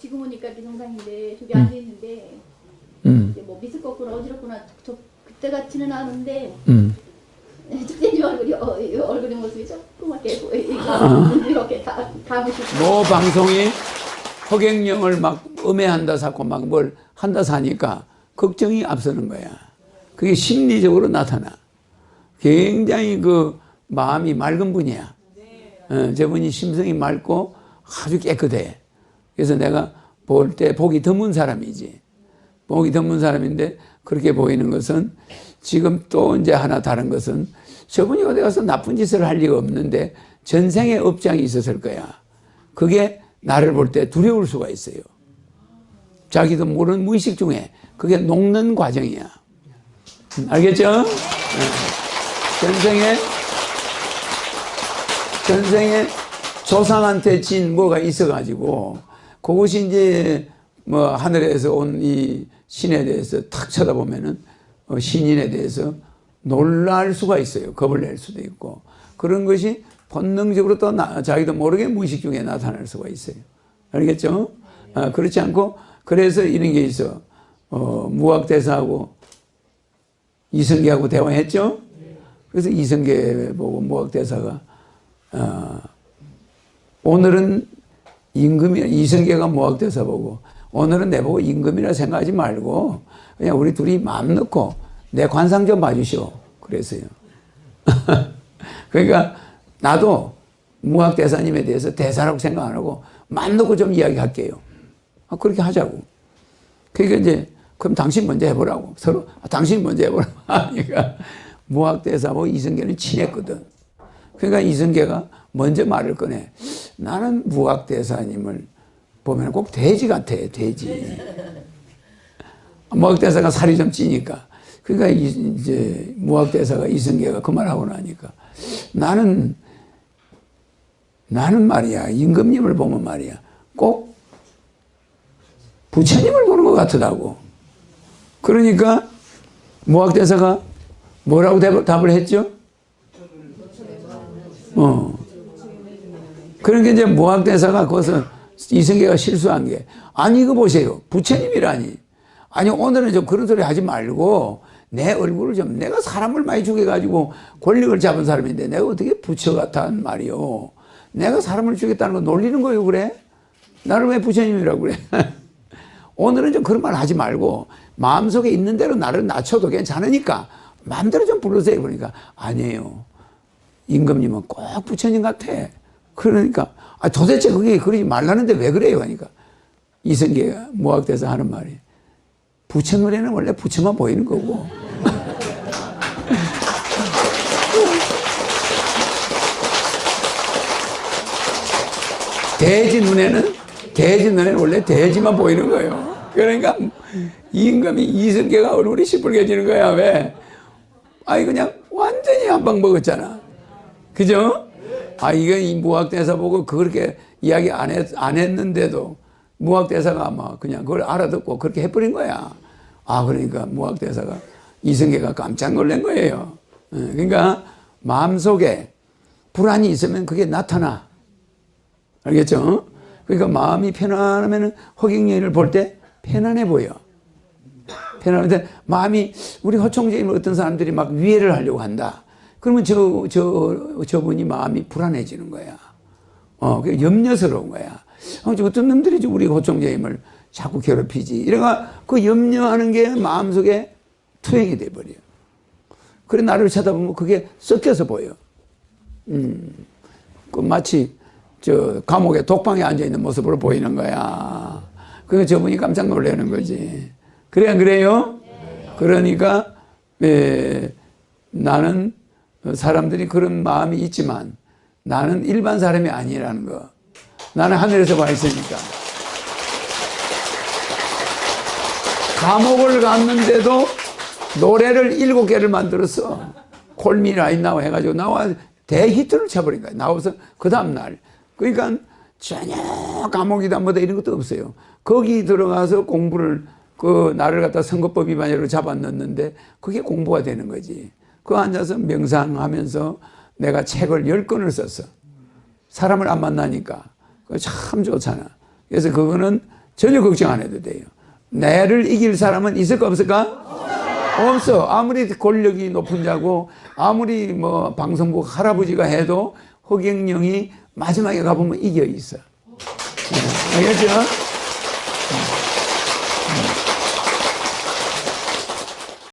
지금 오니까 이렇게 정상인데 저기 앉아 있는데 음, 뭐 미술 거꾸로 어지럽구나 저 그때 같지는 않은데 음. 집사님 얼굴이 어, 이 얼굴의 모습이 조그맣게 보이고 아. 이렇게 다 감으시고 모 방송이 허경영을 막 음해한다 사고 막 뭘 한다 사니까 걱정이 앞서는 거야. 그게 심리적으로 나타나. 굉장히 그 마음이 맑은 분이야. 어, 저분이 심성이 맑고 아주 깨끗해. 그래서 내가 볼 때 복이 드문 사람이지. 복이 드문 사람인데 그렇게 보이는 것은 지금 또 이제 하나 다른 것은 저분이 어디 가서 나쁜 짓을 할 리가 없는데 전생에 업장이 있었을 거야. 그게 나를 볼 때 두려울 수가 있어요. 자기도 모르는 무의식 중에 그게 녹는 과정이야. 음, 알겠죠? 네. 전생에 전생에 조상한테 진 뭐가 있어가지고 그것이 이제 뭐 하늘에서 온 이 신에 대해서 탁 쳐다보면은 어, 신인에 대해서 놀랄 수가 있어요. 겁을 낼 수도 있고 그런 것이 본능적으로 또 나, 자기도 모르게 무의식 중에 나타날 수가 있어요. 알겠죠? 아, 그렇지 않고 그래서 이런 게 있어. 어, 무학대사하고 이성계하고 대화했죠? 그래서 이성계 보고 무학대사가 어, 오늘은 임금이 이성계가 무학대사 보고 오늘은 내보고 임금이라 생각하지 말고 그냥 우리 둘이 마음 넣고 내 관상 좀 봐주시오. 그랬어요. 그러니까 나도 무학 대사님에 대해서 대사라고 생각 안 하고 마음 놓고 좀 이야기할게요. 아, 그렇게 하자고. 그러니까 이제 그럼 당신 먼저 해보라고 서로 아, 당신 먼저 해보라고 하니까 무학 대사하고 이성계는 친했거든. 그러니까 이성계가 먼저 말을 꺼내. 나는 무학대사님을 보면 꼭 돼지 같아, 돼지. 무학대사가 살이 좀 찌니까. 그러니까 이- 이제 무학대사가 이성계가 그 말하고 나니까 나는 나는 말이야 임금님을 보면 말이야 꼭 부처님을 보는 것 같더라고. 그러니까 무학대사가 뭐라고 답- 답을 했죠? 어. 그러니까 이제 무학대사가 그것은 이성계가 실수한 게. 아니 이거 보세요. 부처님이라니. 아니 오늘은 좀 그런 소리 하지 말고 내 얼굴을 좀 내가 사람을 많이 죽여가지고 권력을 잡은 사람인데 내가 어떻게 부처 같단 말이요 내가 사람을 죽였다는 거 놀리는 거예요 그래? 나를 왜 부처님이라고 그래? 오늘은 좀 그런 말 하지 말고 마음속에 있는 대로 나를 낮춰도 괜찮으니까 마음대로 좀 부르세요 그러니까. 아니에요. 임금님은 꼭 부처님 같아. 그러니까 아 도대체 그게 그러지 말라는데 왜 그래요? 하니까 이성계가 무학대사 하는 말이 부처 눈에는 원래 부처만 보이는 거고 돼지 눈에는 돼지 눈에는 원래 돼지만 보이는 거예요. 그러니까 임금이 이성계가 얼굴이 시뻘개지는 거야. 왜? 아니 그냥 완전히 한 방 먹었잖아. 그죠? 아, 이거 이 무학대사 보고 그렇게 이야기 안, 했, 안 했는데도 무학대사가 아마 그냥 그걸 알아듣고 그렇게 해버린 거야. 아, 그러니까 무학대사가 이성계가 깜짝 놀란 거예요. 예, 그러니까 마음속에 불안이 있으면 그게 나타나. 알겠죠? 그러니까 마음이 편안하면 허경영을 볼때 편안해 보여. 편안한데 마음이 우리 허총재님을 어떤 사람들이 막 위해를 하려고 한다. 그러면 저, 저, 저분이 마음이 불안해지는 거야. 어, 그 염려스러운 거야. 어, 저 어떤 놈들이 저 우리 호총재님을 자꾸 괴롭히지. 이래가 그 염려하는 게 마음속에 투영이 돼버려. 그래, 나를 쳐다보면 그게 섞여서 보여. 음, 그 마치 저 감옥에 독방에 앉아있는 모습으로 보이는 거야. 그러니까 저분이 깜짝 놀라는 거지. 그래, 안 그래요? 그러니까, 에, 나는 사람들이 그런 마음이 있지만 나는 일반 사람이 아니라는 거. 나는 하늘에서 와 있으니까. 감옥을 갔는데도 노래를 일곱 개를 만들었어. 콜미 라인 나와 해가지고 나와 대히트를 쳐버린 거야. 나와서 그 다음날. 그러니까 전혀 감옥이다 뭐다 이런 것도 없어요. 거기 들어가서 공부를 그 나를 갖다 선거법 위반으로 잡아 넣는데 그게 공부가 되는 거지. 그 앉아서 명상하면서 내가 책을 열 권을 썼어. 사람을 안 만나니까. 참 좋잖아. 그래서 그거는 전혀 걱정 안 해도 돼요. 나를 이길 사람은 있을까 없을까? 없어. 아무리 권력이 높은 자고 아무리 뭐 방송국 할아버지가 해도 허경영이 마지막에 가보면 이겨 있어. 네, 알겠죠?